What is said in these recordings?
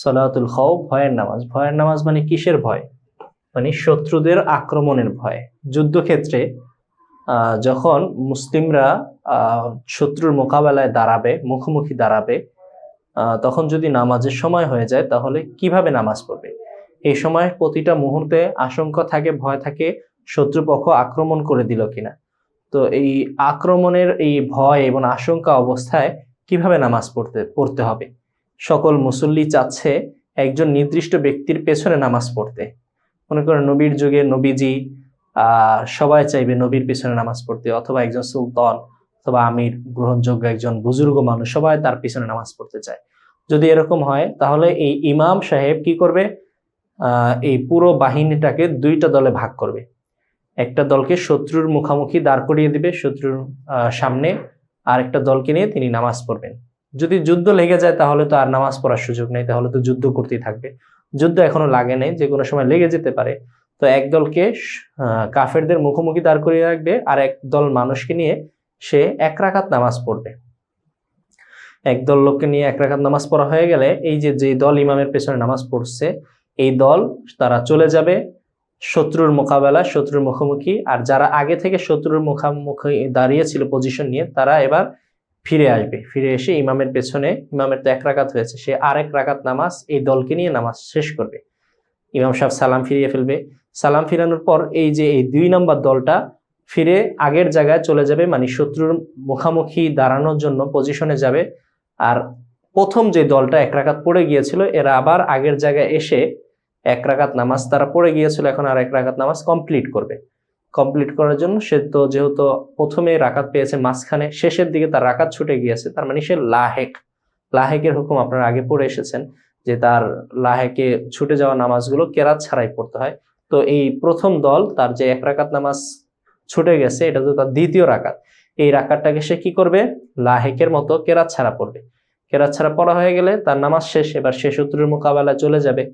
সালাতুল খাও ভয়ের নামাজ। ভয়ের নামাজ মানে কিসের ভয়? মানে শত্রুদের আক্রমণের ভয়। যুদ্ধক্ষেত্রে যখন মুসলিমরা শত্রুর মোকাবেলায় দাঁড়াবে, মুখোমুখি দাঁড়াবে তখন যদি নামাজের সময় হয়ে যায়, তাহলে কীভাবে নামাজ পড়বে? এই সময় প্রতিটা মুহূর্তে আশঙ্কা থাকে, ভয় থাকে, শত্রুপক্ষ আক্রমণ করে দিল কিনা? তো এই আক্রমণের এই ভয় এবং আশঙ্কা অবস্থায় কীভাবে নামাজ পড়তে পড়তে হবে? সকল মুসল্লি চাচ্ছে একজন নির্দিষ্ট ব্যক্তির পেছনে নামাজ পড়তে। মনে করেন নবীর যুগে নবীজি সবাই চাইবে নবীর পেছনে নামাজ পড়তে, অথবা একজন সুলতান অথবা আমির, গ্রহণযোগ্য একজন বুজুর্গ মানুষ, সবাই তার পিছনে নামাজ পড়তে চায়। যদি এরকম হয়, তাহলে এই ইমাম সাহেব কি করবে? এই পুরো বাহিনীটাকে দুইটা দলে ভাগ করবে। একটা দলকে শত্রুর মুখামুখি দাঁড় করিয়ে দিবে, শত্রুর সামনে আর একটা দলকে নিয়ে তিনি নামাজ পড়বেন। যদি যুদ্ধ লেগে যায় তাহলে তো আর নামাজ পড়ার সুযোগ নেই তাহলে তো যুদ্ধ করতেই থাকবে। যুদ্ধ এখনও লাগে নাই যে কোনো সময় লেগে যেতে পারে। তো এক দলকে আহ, কাফেরদের মুখোমুখি দাঁড় করিয়ে রাখবে আর এক দল মানুষকে নিয়ে সে এক রাকাত নামাজ পড়বে। এক দল লোককে নিয়ে এক রাকাত নামাজ পড়া হয়ে গেলে এই যে যে দল ইমামের পেছনে নামাজ পড়ছে এই দল তারা চলে যাবে শত্রুর মোকাবেলা শত্রুর মুখোমুখি। আর যারা আগে থেকে শত্রুর মুখামুখি দাঁড়িয়ে ছিল পজিশন নিয়ে তারা এবার ফিরে আসবে। ফিরে এসে ইমামের পেছনে, ইমামের তো এক রাকাত হয়েছে, সে আর এক রাকাত নামাজ এই দলকে নিয়ে নামাজ শেষ করবে। ইমাম সাহেব সালাম ফিরিয়ে ফেলবে। সালাম ফিরানোর পর এই যে এই দুই নম্বর দলটা ফিরে আগের জায়গায় চলে যাবে মানে শত্রুর মুখামুখি দাঁড়ানোর জন্য পজিশনে যাবে। আর প্রথম যে দলটা এক রাকাত পড়ে গিয়েছিল, এরা আবার আগের জায়গায় এসে এক রাকাত নামাজ তারা পড়ে গিয়েছিল, এখন আর এক রাকাত নামাজ কমপ্লিট করবে। কমপ্লিট করার জন্য, সে তো যেহেতু প্রথমে রাকাত পেয়েছে, মাঝখানে শেষের দিকে তার রাকাত ছুটে গিয়েছে, তার মানে সে লাহেক। লাহেকের হুকুম আপনারা আগে পড়ে এসেছেন যে তার লাহেকে ছুটে যাওয়া নামাজগুলো কেরাত ছাড়াই পড়তে হয়। তো এই প্রথম দল, তার যে এক রাকাত নামাজ ছুটে গেছে, এটা তো তার দ্বিতীয় রাকাত। এই রাকাতটাকে সে কি করবে? লাহেকের মতো কেরাত ছাড়া পড়বে। কেরাত ছাড়া পড়া হয়ে গেলে তার নামাজ শেষ, এবার সে শত্রুর মোকাবেলা চলে যাবে।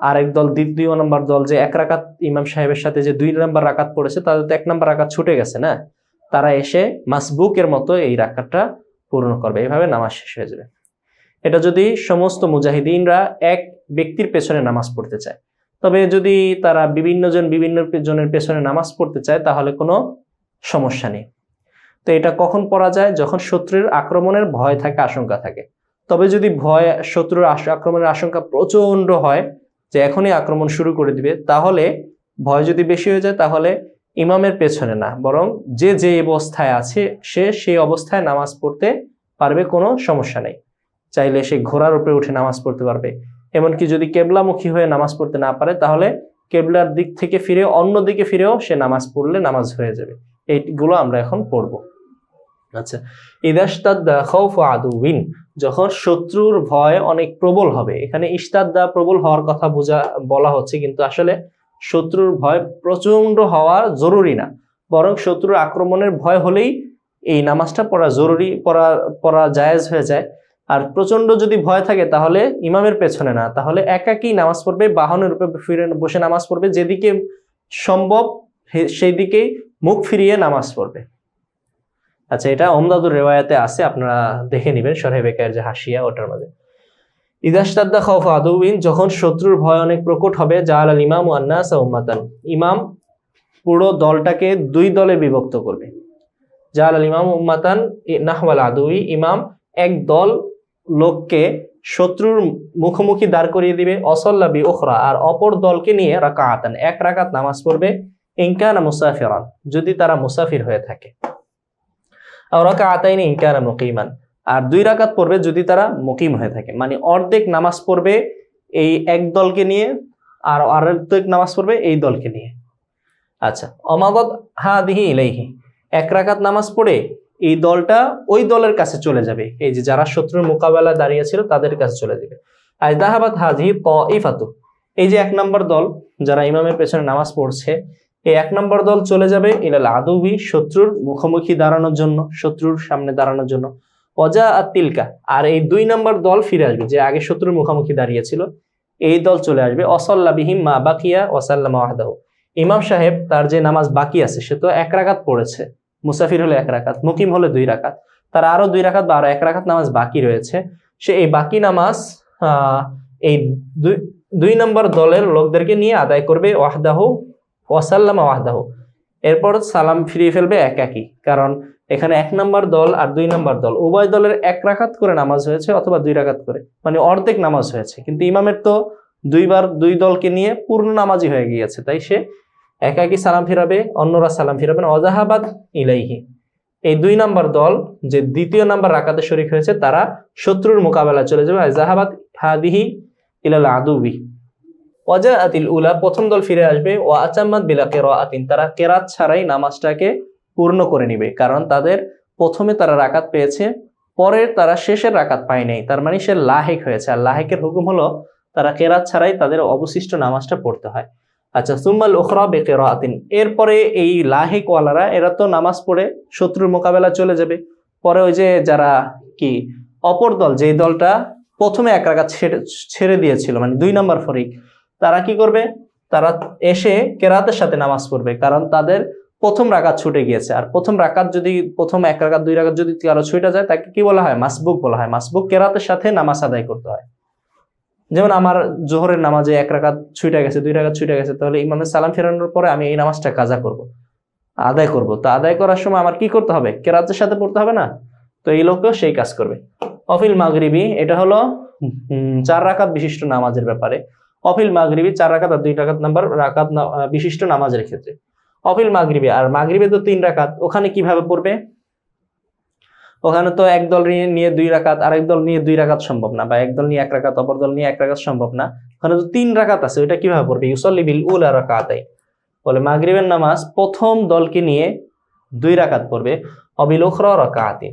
আরেক দল দ্বিতীয় নম্বর দল যে এক রাকাত ইমাম সাহেবের সাথে যে দুই নম্বর রাকাত পড়েছে, তাদের তো এক নম্বর রাকাত ছুটে গেছে না? তারা এসে মাসবুকের মতো এই রাকাতটা পূর্ণ করবে। এইভাবে নামাজ শেষ হয়ে যাবে। এটা যদি সমস্ত মুজাহিদিনরা এক ব্যক্তির পেছনে নামাজ পড়তে চায়, তবে যদি তারা বিভিন্ন জন বিভিন্ন জনের পেছনে নামাজ পড়তে চায়, তাহলে কোনো সমস্যা নেই। তো এটা কখন পড়া যায়? যখন শত্রুর আক্রমণের ভয় থাকে, আশঙ্কা থাকে। তবে যদি ভয়, শত্রুর আক্রমণের আশঙ্কা প্রচণ্ড হয় যে এখনই আক্রমণ শুরু করে দিবে। তাহলে ভয় যদি বেশি হয়ে যায়, তাহলে ইমামের পেছনে না, বরং যে যে অবস্থায় আছে, সে সেই অবস্থায় নামাজ পড়তে পারবে, কোনো সমস্যা নেই। চাইলে সে ঘোড়ার উপরে উঠে নামাজ পড়তে পারবে। এমনকি যদি কেবলামুখী হয়ে নামাজ পড়তে না পারে, তাহলে কেবলার দিক থেকে ফিরে, অন্য দিকে ফিরেও সে নামাজ পড়লে নামাজ হয়ে যাবে। এইগুলো আমরা এখন পড়ব। আচ্ছা ইদাস্তাদ্দা খৌফ আদুবিন যখন শত্রুর ভয় অনেক প্রবল হবে। এখানে ইস্তাদ্দা প্রবল হওয়ার কথা বোঝা, বলা হচ্ছে, কিন্তু আসলে শত্রুর ভয় প্রচণ্ড হওয়া জরুরি না। বরং শত্রুর আক্রমণের ভয় হলেই এই নামাজটা পড়া জরুরি, পড়া পড়া জায়েজ হয়ে যায়। আর প্রচণ্ড যদি ভয় থাকে, তাহলে ইমামের পেছনে না। তাহলে একাকি নামাজ পড়বে বাহনের উপরে ফিরে বসে নামাজ পড়বে। যেদিকে সম্ভব সেই দিকেই মুখ ফিরিয়ে নামাজ পড়বে। আচ্ছা এটা ওমদাদুর রেওয়ায়াতে আছে, আপনারা দেখে নেবেন সরহে বেকার যে হাসিয়া, ওটার মধ্যে ইদাস্তাদ্দা খৌফ আদুবিন, যখন শত্রুর ভয় অনেক প্রকট হবে জাহাল আল ইমাম আন্নাস উম্মাতান। ইমাম পুরো দলটাকে দুই দলে বিভক্ত করবে। জাহাল আল ইমাম উম্মাতান নাহওয়াল আদুই, ইমাম এক দল লোককে শত্রুর মুখোমুখি দাঁড় করিয়ে দিবে অসল্লাবি ওখরা আর অপর দলকে নিয়ে রাকাতান এক রাকাত নামাজ পড়বে ইনকানা মুসাফিরান, যদি তারা মুসাফির হয়ে থাকে। রাকা আতাইনি ইনকানা মুকিমান। আর দুই রাকাত পড়বে যদি তারা মুকিম হয়ে থাকে। মানে অর্ধেক নামাজ পড়বে এই এক দলকে নিয়ে, আর অর্ধেক নামাজ পড়বে এই দলকে নিয়ে। আচ্ছা অমাগত হা দিহি ইলাইহি। এক রাকাত নামাজ পড়ে এই দলটা ওই দলের কাছে চলে যাবে। এই যে যারা শত্রুর মোকাবেলা দাঁড়িয়েছিল তাদের কাছে চলে যাবে। আর দাহাবাত হাজি প ইফাতু এই যে এক নম্বর দল যারা ইমামের পেছনে নামাজ পড়ছে এই এক নম্বর দল চলে যাবে ইলাল আদুবি, শত্রুর মুখোমুখি দাঁড়ানোর জন্য, শত্রুর সামনে দাঁড়ানোর জন্য। অজা আর তিলকা, আর এই দুই নম্বর দল ফিরে আসবে, যে আগে শত্রুর মুখোমুখি দাঁড়িয়েছিল, এই দল চলে আসবে। অসল্লা বিহিম মা বাকিয়া, ওয়াসাল্লাম ওয়াহদাহু। ইমাম সাহেব, তার যে নামাজ বাকি আছে, সে তো এক রাকাত পড়েছে। মুসাফির হলে এক রাকাত, মুকিম হলে দুই রাকাত। তার আরও দুই রাকাত বা আরও এক রাকাত নামাজ বাকি রয়েছে। সে এই বাকি নামাজ এই দুই নম্বর দলের লোকদেরকে নিয়ে আদায় করবে ওয়াহদাহ ওয়াসাল্লামা ওয়াহদাহ। এরপর সালাম ফিরিয়ে ফেলবে একাকি কারণ এখানে এক নম্বর দল আর দুই নাম্বার দল। উভয় দলের এক রাকাত করে নামাজ হয়েছে অথবা দুই রাকাত করে মানে অর্ধেক নামাজ হয়েছে। কিন্তু ইমামের তো দুইবার দুই দলকে নিয়ে পূর্ণ নামাজি হয়ে গিয়েছে, তাই সে একাকি সালাম ফিরাবে, অন্যরা সালাম ফিরাবেন অজাহাবাদ ইলাইহি। এই দুই নাম্বার দল যে দ্বিতীয় নাম্বার রাকাতে শরিক হয়েছে, তারা শত্রুর মোকাবেলা চলে যাবে। আর জাহাবাদ হাদিহি ইলাল আদুবি। ওয়াজা আতিল উলা, প্রথম দল ফিরে আসবে ও আচাম্মাদ বিলা আতিন তারা কেরাত ছাড়াই নামাজটাকে পূর্ণ করে নিবে, কারণ তাদের প্রথমে তারা রাকাত পেয়েছে, পরের তারা শেষের রাকাত পায় তার মানে সে লাহেক হয়েছে, আর লাহেকের হুকুম হলো তারা কেরাত ছাড়াই তাদের অবশিষ্ট নামাজটা পড়তে হয়। আচ্ছা সুম্মাল ওখরা বেকেরাতিন এরপরে এই লাহেক ওয়ালারা এরা তো নামাজ পড়ে শত্রুর মোকাবেলা চলে যাবে, পরে ওই যে যারা কি, অপর দল, যেই দলটা প্রথমে এক রাকাত ছেড়ে ছেড়ে দিয়েছিল মানে দুই নম্বর ফরিক তারা কি করবে? তারা এসে কেরাতের সাথে নামাজ পড়বে, কারণ তাদের প্রথম রাকাত ছুটে গিয়েছে। আর প্রথম রাকাত যদি, প্রথম এক রাকাত, দুই রাকাত যদি কারও ছুটে যায়, তাকে কি বলা হয়? মাসবুক বলা হয়। মাসবুক কেরাতের সাথে নামাজ আদায় করতে হয়। যেমন আমার জোহরের নামাজে এক রাকাত ছুটে গেছে, দুই রাকাত ছুটে গেছে, তাহলে ইমামের সালাম ফেরানোর পরে আমি এই নামাজটা কাজা করব, আদায় করব। তো আদায় করার সময় আমার কি করতে হবে? কেরাতের সাথে পড়তে হবে না? তো এই লোকও সেই কাজ করবে। অফিল মাগরিবি, এটা হলো চার রাকাত বিশিষ্ট নামাজের ব্যাপারে। অফিল মাগরিবি চার রাকাত আর দুই রাকাত নাম্বার রাকাত বিশিষ্ট নামাজের ক্ষেত্রে। অফিল মাগরিবি, আর মাগরিবে তো তিন রাকাত, ওখানে কীভাবে পড়বে? ওখানে তো এক দল নিয়ে দুই রাকাত, আরেক দল নিয়ে দুই রাকাত সম্ভব না, বা এক দল নিয়ে এক রাকাত, অপর দল নিয়ে এক রাকাত সম্ভব না। ওখানে তো তিন রাকাত আছে, ওইটা কীভাবে পড়বে? ইউসল্লি বিল আর রাকাতাই বলে মাগরিবের নামাজ প্রথম দলকে নিয়ে দুই রাকাত পড়বে, অবিল রাকাতে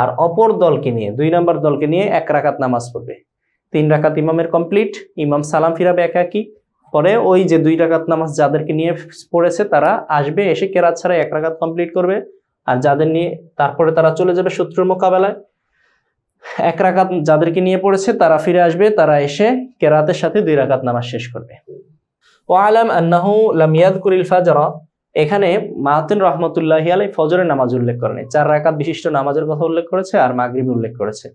আর অপর দলকে নিয়ে, দুই নাম্বার দলকে নিয়ে এক রাকাত নামাজ পড়বে। তিন রাকাত ইমামের কমপ্লিট ইমাম সালাম ফিরাবে একাকি। পরে ওই যে দুই রাকাত নামাজ যাদেরকে নিয়ে পড়েছে, তারা আসবে, এসে কেরাত ছাড়া এক রাকাত কমপ্লিট করবে। আর যাদের নিয়ে, তারপরে তারা চলে যাবে শত্রুর মোকাবেলায়। এক রাকাত যাদেরকে নিয়ে পড়েছে, তারা ফিরে আসবে, তারা এসে কেরাতের সাথে দুই রাকাত নামাজ শেষ করবে। ও আলাম আন্নাহু লাম ইয়াদকুরিল ফাজরা, এখানে মাহাতিন রহমতুল্লাহ আলাই ফজরের নামাজ উল্লেখ করেনি। চার রাকাত বিশিষ্ট নামাজের কথা উল্লেখ করেছে আর মাগরিব উল্লেখ করেছে।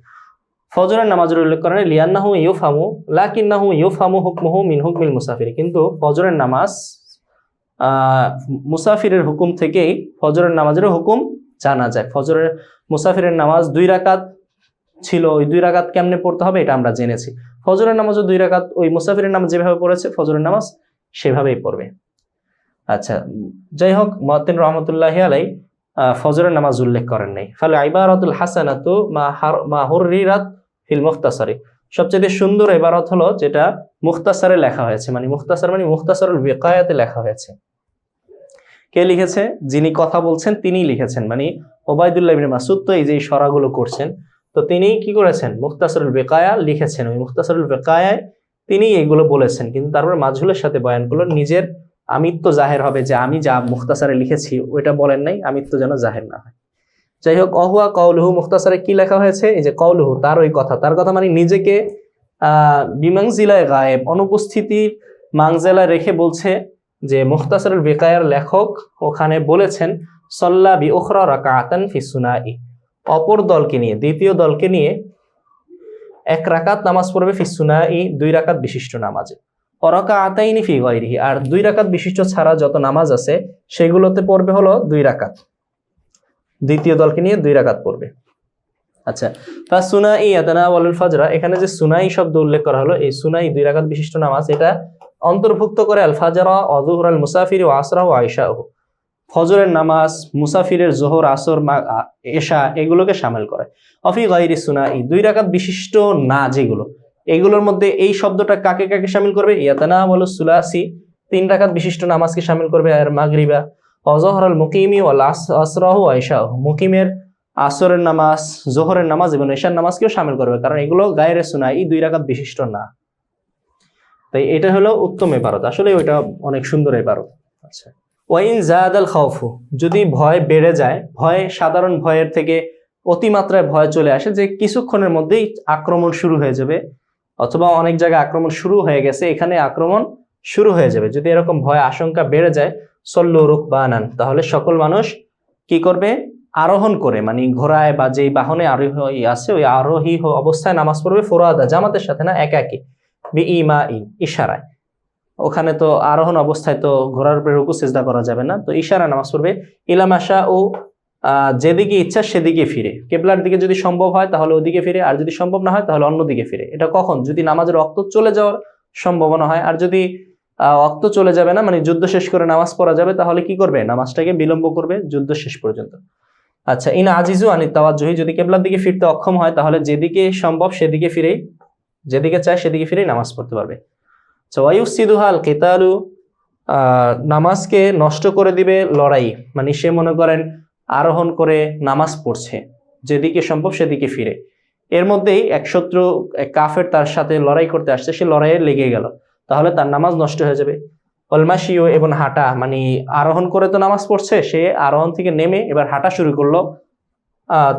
ফজরের নামাজের উল্লেখ করেন, লিয়ান্নাহু ইউফামু, লাকিন্নাহু ইউফামু হুকমুহু মিন হুকমিল মুসাফির। কিন্তু ফজরের নামাজ মুসাফিরের হুকুম থেকেই ফজরের নামাজের হুকুম জানা যায়। ফজরের মুসাফিরের নামাজ দুই রাকাত ছিল, ওই দুই রাকাত কেমনে পড়তে হবে এটা আমরা জেনেছি। ফজরের নামাজও দুই রাকাত, ওই মুসাফিরের নামাজ যেভাবে পড়েছে, ফজরের নামাজ সেভাবেই পড়বে। আচ্ছা যাই হোক মতিন রহমতুল্লাহ আলাই ফজরের নামাজ উল্লেখ করেন নাই। ফলে আইবারাতুল হাসানাতু মা হার, মা হুররিরাত ফিল মুখতাসারি। সবচেয়ে সুন্দর এবারত হলো যেটা মুখতাসারে লেখা হয়েছে। মানে মুখতাসার মানে মুখতাসারুল বিকায়াতে লেখা হয়েছে। কে লিখেছে? যিনি কথা বলছেন তিনিই লিখেছেন। মানে ওবায়দুল্লাহ ইবনে মাসুদ তো এই যে সরাগুলো করছেন, তো তিনি কি করেছেন? মুখতাসরুল বেকায়া লিখেছেন। ওই মুখতাসরুল বেকায়ায় তিনি এগুলো বলেছেন। কিন্তু তারপরে মাজহুলের সাথে বয়ানগুলো, নিজের আমিত্ব জাহের হবে যে আমি যা মুখতাসারে লিখেছি, ওইটা বলেন নাই, আমিত্ব যেন জাহের না হয়। যাই হোক অহুয়া কৌলহু মুখতাসারে কি লেখা হয়েছে? এই যে কৌলহু তার ওই কথা। তার কথা মানে নিজেকে বিমাংজিলায় গায়েব, অনুপস্থিতির মাংজেলা রেখে বলছে যে, মুখতাসারুল বেকায়ার লেখক ওখানে বলেছেন, সল্লা বি ওখরা রাকাতান ফি সুনাই। অপর দলকে নিয়ে, দ্বিতীয় দলকে নিয়ে এক রাকাত নামাজ পড়বে ফি সুনাই, দুই রাকাত বিশিষ্ট নামাজে। অরকা আতাইনি ফি গয়রিহি, আর দুই রাকাত বিশিষ্ট ছাড়া যত নামাজ আছে, সেগুলোতে পড়বে হলো দুই রাকাত। দ্বিতীয় দলকে নিয়ে দুই রাকাত পড়বে। আচ্ছা তা সুনাই আদানা ওয়ালুল ফাজরা, এখানে যে সুনাই শব্দ উল্লেখ করা হলো, এই সুনাই দুই রাকাত বিশিষ্ট নামাজ, এটা অন্তর্ভুক্ত করে আল ফাজরা অজুহর আল মুসাফির ও আসরা ও ফজরের নামাজ, মুসাফিরের জোহর, আসর এশা, এগুলোকে সামিল করে। অফি গাইরি সুনাই, দুই রাকাত বিশিষ্ট না যেগুলো, এগুলোর মধ্যে এই শব্দটা কাকে কাকে সামিল করবে? ইয়াতানা বলো সুলাসি, তিন রাকাত বিশিষ্ট নামাজকে সামিল করবে আর মাগরিবা। অজহর আল মুকিমি ও আসরাহ আয়সা মুকিমের আসরের নামাজ, জোহরের নামাজ এবং এশার নামাজকেও সামিল করবে, কারণ এগুলো গায়ের সুনাই দুই রাকাত বিশিষ্ট না। তাই এটা হলো উত্তম এবারত আসলে ওইটা অনেক সুন্দর এবারত আচ্ছা। ওয়াইন জায়াদ আল খাউফু, যদি ভয় বেড়ে যায়, ভয়, সাধারণ ভয়ের থেকে অতিমাত্রায় ভয় চলে আসে যে কিছুক্ষণের মধ্যেই আক্রমণ শুরু হয়ে যাবে, অথবা অনেক জায়গায় আক্রমণ শুরু হয়ে গেছে, এখানে আক্রমণ শুরু হয়ে যাবে। যদি এরকম ভয়, আশঙ্কা বেড়ে যায় সল্লু রুক বানান তাহলে সকল মানুষ কি করবে? আরোহণ করে মানে ঘোড়ায় বা যেই বাহনে আরোহী আছে, ওই আরোহী অবস্থায় নামাজ পড়বে ফোরাদা, জামাতের সাথে না একাকি বি ইমা ই ইশারায়। ওখানে তো আরোহণ অবস্থায় তো ঘোড়ার উপরে রুকু, সেজদা করা যাবে না। তো ইশারা নামাজ পড়বে। ইলামাশা ও যেদিকে ইচ্ছা সেদিকে ফিরে। কেবলার দিকে যদি সম্ভব হয়, তাহলে ওদিকে ফিরে। আর যদি সম্ভব না হয়, তাহলে অন্যদিকে ফিরে। এটা কখন? যদি নামাজের রক্ত চলে যাওয়ার সম্ভাবনা হয়। আর যদি অক্ত চলে যাবে না মানে যুদ্ধ শেষ করে নামাজ পড়া যাবে, তাহলে কি করবে? নামাজটাকে বিলম্ব করবে যুদ্ধ শেষ পর্যন্ত। আচ্ছা ইন আজিজু আনি তাওয়াজুহি যদি কেবলার দিকে ফিরতে অক্ষম হয়, তাহলে যেদিকে সম্ভব সেদিকে ফিরেই, যেদিকে চায় সেদিকে ফিরেই নামাজ পড়তে পারবে। আচ্ছা ওয়াইউসিদুহাল কেতালু নামাজকে নষ্ট করে দিবে লড়াই মানে সে মনে করেন আরোহণ করে নামাজ পড়ছে, যেদিকে সম্ভব সেদিকে ফিরে। এর মধ্যেই এক শত্রু, এক কাফের তার সাথে লড়াই করতে আসছে, সে লড়াইয়ে লেগে গেল। তাহলে তার নামাজ নষ্ট হয়ে যাবে। অলমাসিও এবং হাঁটা মানে আরোহণ করে তো নামাজ পড়ছে, সে আরোহণ থেকে নেমে এবার হাঁটা শুরু করল।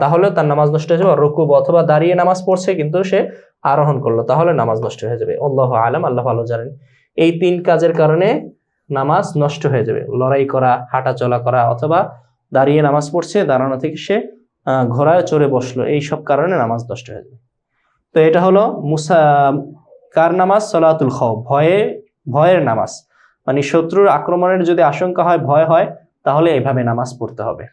তাহলে তার নামাজ নষ্ট হয়ে যাবে রুকুব অথবা দাঁড়িয়ে নামাজ পড়ছে, কিন্তু সে আরোহণ করল, তাহলে নামাজ নষ্ট হয়ে যাবে। আল্লাহ আলম, আল্লাহ ভালো জানেন। এই তিন কাজের কারণে নামাজ নষ্ট হয়ে যাবে। লড়াই করা হাঁটা চলা করা অথবা দাঁড়িয়ে নামাজ পড়ছে, দাঁড়ানো থেকে সে ঘোড়ায় চড়ে বসল, এই সব কারণে নামাজ নষ্ট হয়ে যাবে। তো এটা হলো মুসা কার নামাজ? সলাতুল খ ভয়ে, ভয়ের নামাজ। মানে শত্রুর আক্রমণের যদি আশঙ্কা হয়, ভয় হয়, তাহলে এভাবে নামাজ পড়তে হবে।